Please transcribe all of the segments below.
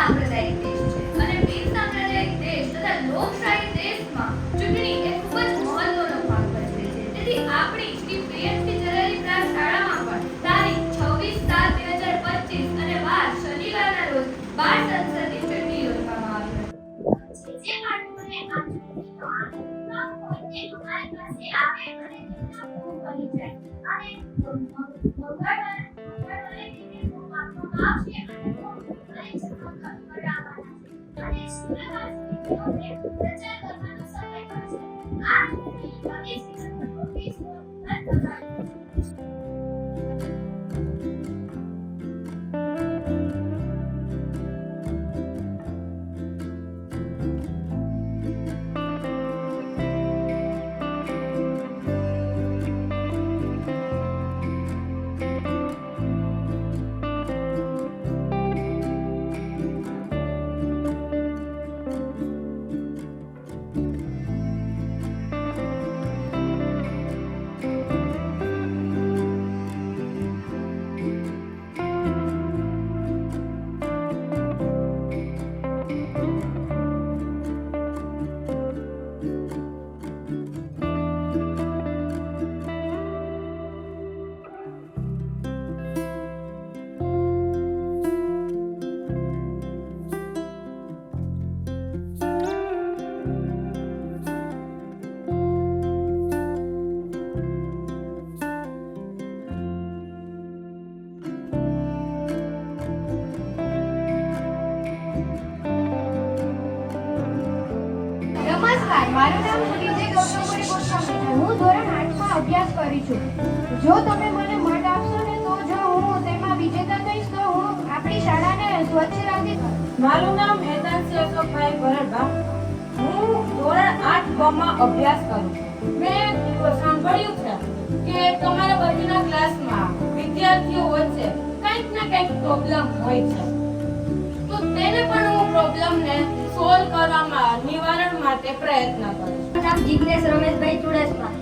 સાંપ્રદાયિક દેશ છે અને બિન સાંપ્રદાયિક દેશ તથા લોકશાહી દેશમાં ચૂંટણી એ ખૂબ જ મહત્વનો ભાગ ભજવે છે તેથી આપણી શ્રી પ્રિયંકી જલાલી પ્રાસ શાળામાં પણ તારીખ છવ્વીસ સાત બે હજાર પચીસ અને વાર શનિવારના રોજ બાળ સંસદની ચૂંટણી યોજવામાં આવી જે બાળકોને આ ચૂંટણીનો આનંદ હોય તે અમારી પાસે આવે અને તેમના ભરી જાય અને તેને ફોર્મ આપવામાં આવશે છે અને અભ્યાસ કરી છું જો તમે મને મત આપશો ને તો જો હું તેમાં વિજેતા થઈશ તો હું આપણી શાળાને સ્વચ્છ રાખીશ મારું નામ હેતાંશી અશોકભાઈ ભરતભા હું ધોરણ આઠ બમાં અભ્યાસ કરું મેં સાંભળ્યું છે કે તમારા બાજુના ક્લાસમાં વિદ્યાર્થીઓ વચ્ચે કંઈક ને કંઈક પ્રોબ્લેમ હોય છે. તો તેને પણ હું પ્રોબ્લેમને સોલ્વ કરવામાં નિવારણ માટે પ્રયત્ન કરું નામ જિજ્ઞેશ રમેશભાઈ ચુડાસમા.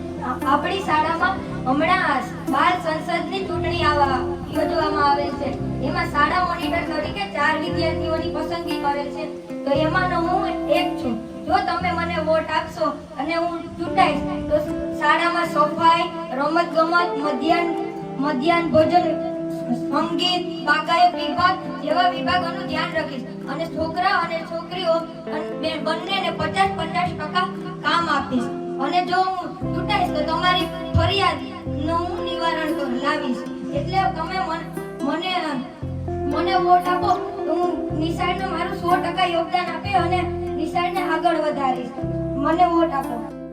આપણી શાળામાં હમણાં બાળ સંસદની ચૂંટણી આવા યોજવામાં આવે છે. એમાં શાળા મોનિટર તરીકે ચાર વિદ્યાર્થીઓની પસંદગી કરે છે. તો એમાંનો હું એક છું. જો તમે મને વોટ આપશો અને હું ચૂંટાઈશ, તો શાળામાં સફાઈ, રમત ગમત, મધ્યાહન મધ્યાહન ભોજન, સંગીત બાગાયત વિભાગ જેવા વિભાગોનું ધ્યાન રાખીશ. અને છોકરા અને છોકરીઓ બંનેને પચાસ પચાસ ટકા કામ આપીશ. અને જો હું ચૂંટાઈશ તો તમારી ફરિયાદનું હું નિવારણ લાવીશ. એટલે તમે મન- મને વોટ આપો હું નિશાળને મારું સો ટકા યોગદાન આપી અને નિશાળને આગળ વધારીશ. મને વોટ આપો.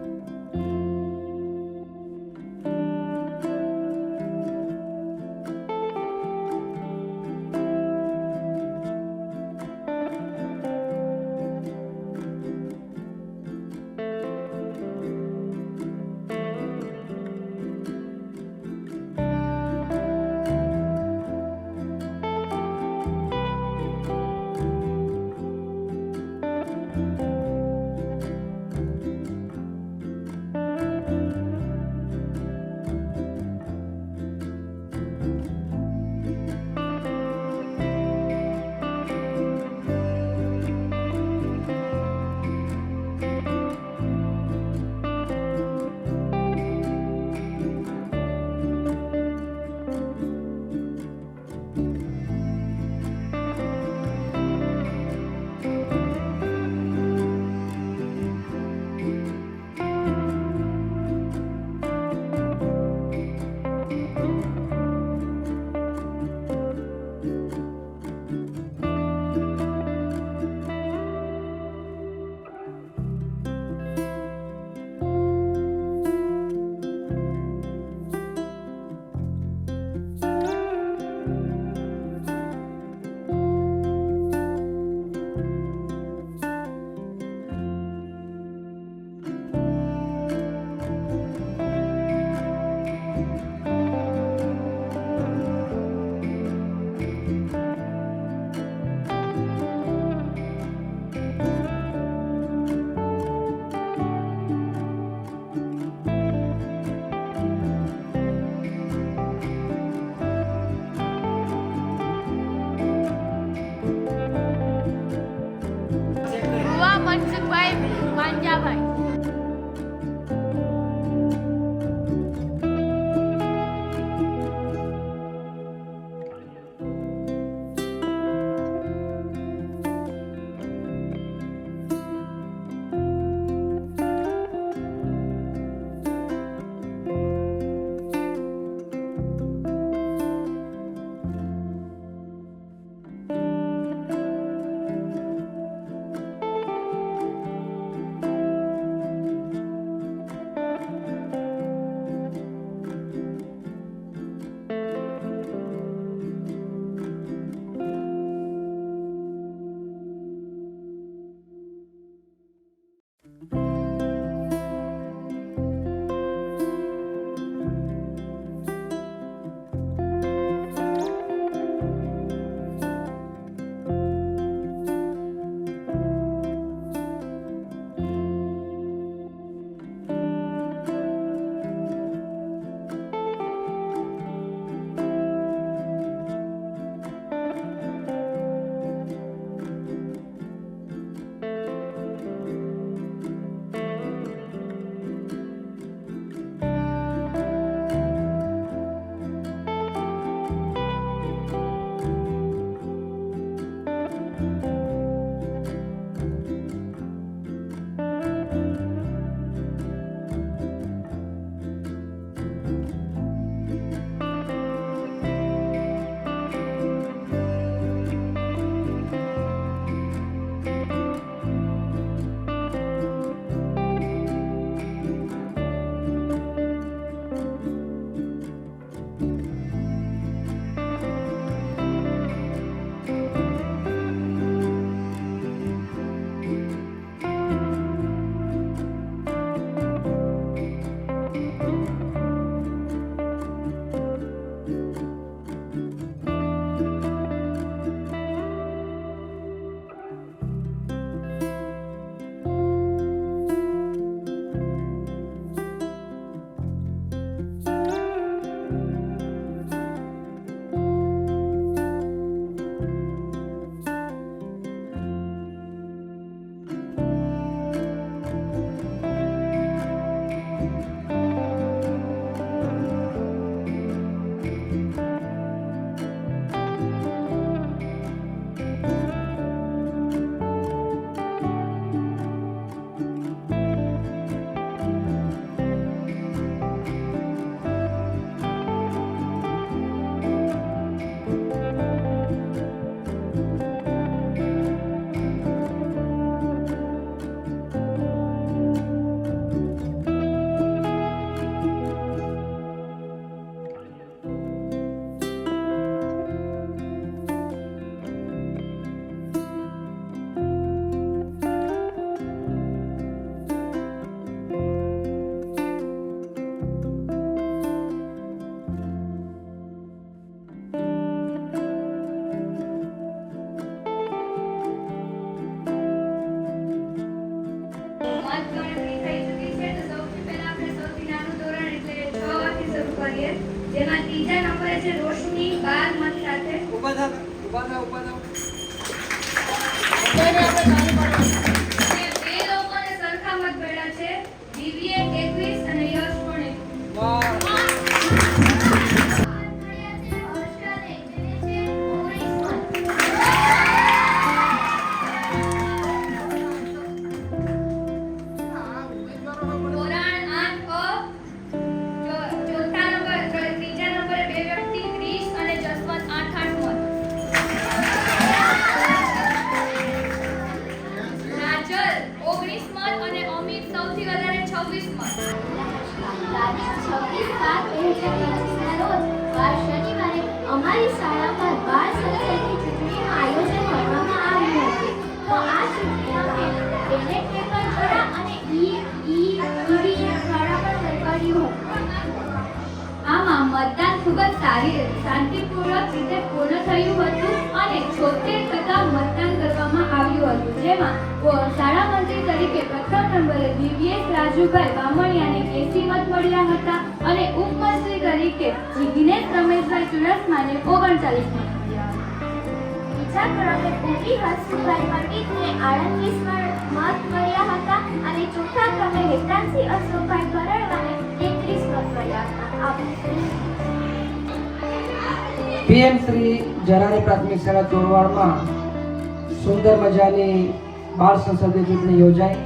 જેમાં ત્રીજા નંબરે છે રોશની બાર મત સાથે. ઊભા થાવ ઊભા થાવ ઊભા થાવ. ખૂબ જ સારી, શાંતિપૂર્વક રીતે પૂર્ણ થયું હતું અને છોતેર ટકા મતદાન કરવામાં આવ્યું હતું. જેમાં શાળા મંત્રી તરીકે પ્રથમ નંબરે દિવ્યેશ રાજુભાઈ બામણિયાને એસી મત મળ્યા હતા અને ઉપમંત્રી તરીકે જિગ્નેશ રમેશભાઈ ચુડાસમાને ઓગણચાલીસ મત મળ્યા. હતા અને ચોથા ક્રમે હેતાંશી અશોકભાઈ ભરડવાને તેત્રીસ મત મળ્યા હતા. પીએમ શ્રી જરાની પ્રાથમિક શાળા ચોરવાડમાં સુંદર મજાની બાળ સંસદીય ચૂંટણી યોજાઈ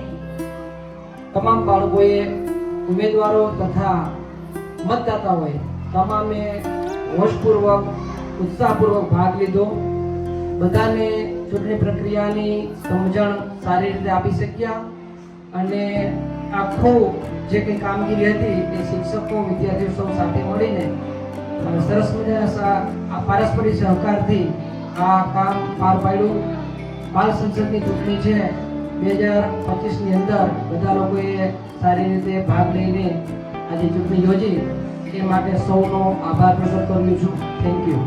તમામ બાળકોએ ઉમેદવારો તથા મતદાતાઓએ તમામે હોશપૂર્વક ઉત્સાહપૂર્વક ભાગ લીધો બધાને ચૂંટણી પ્રક્રિયાની સમજણ સારી રીતે આપી શક્યા અને આખું જે કંઈ કામગીરી હતી એ શિક્ષકો, વિદ્યાર્થીઓ સૌ સાથે મળીને સરસ મજાના પારસ્પરિક સહકારથી આ કામ પાર પાડ્યું. બાલ સંસદની ચૂંટણી છે. બે હજાર પચીસની અંદર બધા લોકોએ સારી રીતે ભાગ લઈને આજે ચૂંટણી યોજી. એ માટે સૌનો આભાર પ્રગટ કરું છું. Thank you